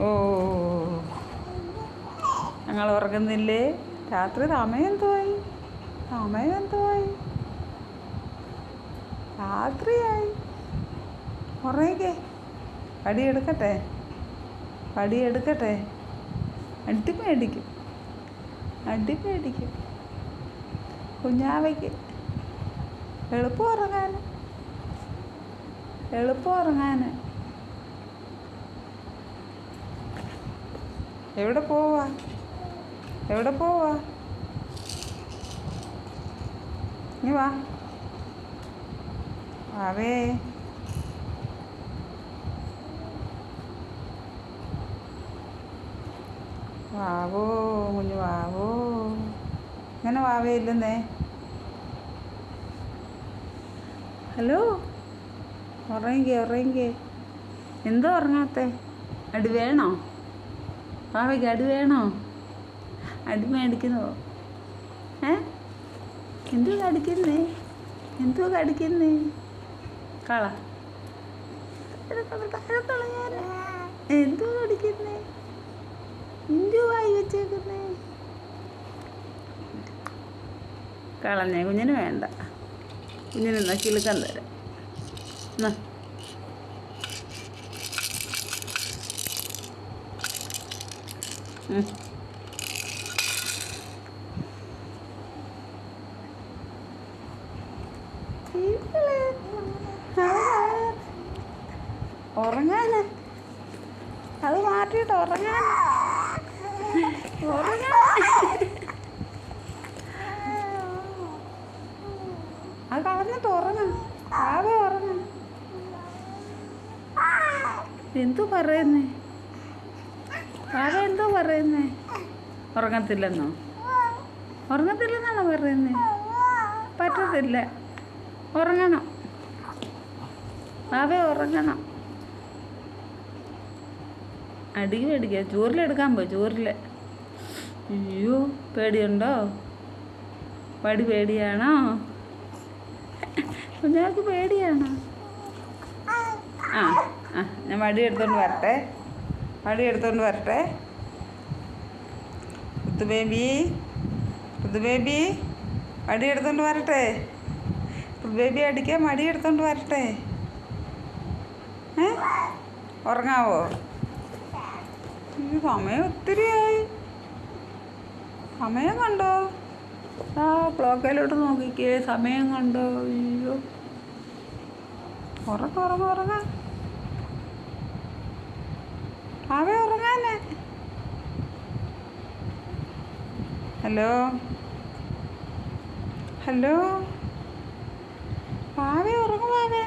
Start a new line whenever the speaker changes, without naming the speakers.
ഓ. ഞങ്ങൾ ഉറങ്ങുന്നില്ലേ? രാത്രി സമയം എന്തുവായി? സമയം എന്തുവായി? രാത്രിയായി. ഉറങ്ങിക്കേ. പടി എടുക്കട്ടെ പടി എടുക്കട്ടെ അടി മേടിക്കും അടി മേടിക്കും കുഞ്ഞാവയ്ക്ക് എളുപ്പം ഉറങ്ങാൻ. എളുപ്പം ഉറങ്ങാൻ. എവിടെ പോവാ? എവിടെ പോവാ? നീ വാ. അവേ വാവോ കുഞ്ഞു വാവോ. ഇങ്ങനെ വാവേ ഇല്ലെന്നേ. ഹലോ? ഉറങ്ങിക്കേ ഉറങ്ങിക്കേ. എന്തോ ഉറങ്ങാത്തേ? അടി വേണോ? വാവയ്ക്ക് അടി വേണോ? അടി മേടിക്കുന്നോ. ഏ? എന്തോ കടിക്കുന്നേ? എന്തോ കടിക്കുന്നേ? കള. എന്തോ കടിക്കുന്നേ? എന്തോ വായി വെച്ചേക്കുന്നേ? കളഞ്ഞേ കുഞ്ഞിന് വേണ്ട. കുഞ്ഞിന് എന്നാ കിളുക്കാൻ തരാം. എന്നാ ഉറങ്ങാന്. അത് മാറ്റിയിട്ട് ഉറങ്ങാൻ അത് കളഞ്ഞിട്ട് ഉറങ്ങാം. ആകെ ഉറങ്ങാം. എന്തു പറയുന്നേ? ആകെ എന്തോ പറയുന്നേ? ഉറങ്ങത്തില്ലെന്നോ? ഉറങ്ങത്തില്ലെന്നാണോ പറയുന്നേ? പറ്റത്തില്ല. ഉറങ്ങണം. ആവേ ഉറങ്ങണം. അടിക്ക്. പേടിക്ക ചോറിലെടുക്കാൻ പോയി ചോറിൽ അയ്യോ പേടിയുണ്ടോ? പടി പേടിയാണോ? കുഞ്ഞാൾക്ക് പേടിയാണോ? ആ ആ ഞാൻ വടി എടുത്തോണ്ട് വരട്ടെ. വടി എടുത്തോണ്ട് വരട്ടെ. ഋതു ബേബി ഋതു ബേബി വടി എടുത്തോണ്ട് വരട്ടെ. ഋതു ബേബി അടിക്കാൻ മടി എടുത്തോണ്ട് വരട്ടെ. ഉറങ്ങാവോ? സമയം ഒത്തിരിയായി. സമയം കണ്ടോ? ആ ക്ലോക്കയിലോട്ട് നോക്കിക്കേ സമയം കണ്ടോ? അയ്യോ. ഉറക്ക ഉറങ്ങ ഉറങ്ങ. അവേ ഉറങ്ങാനേ. ഹലോ? ഹലോ? പാവ ഉറങ്ങുവാവേ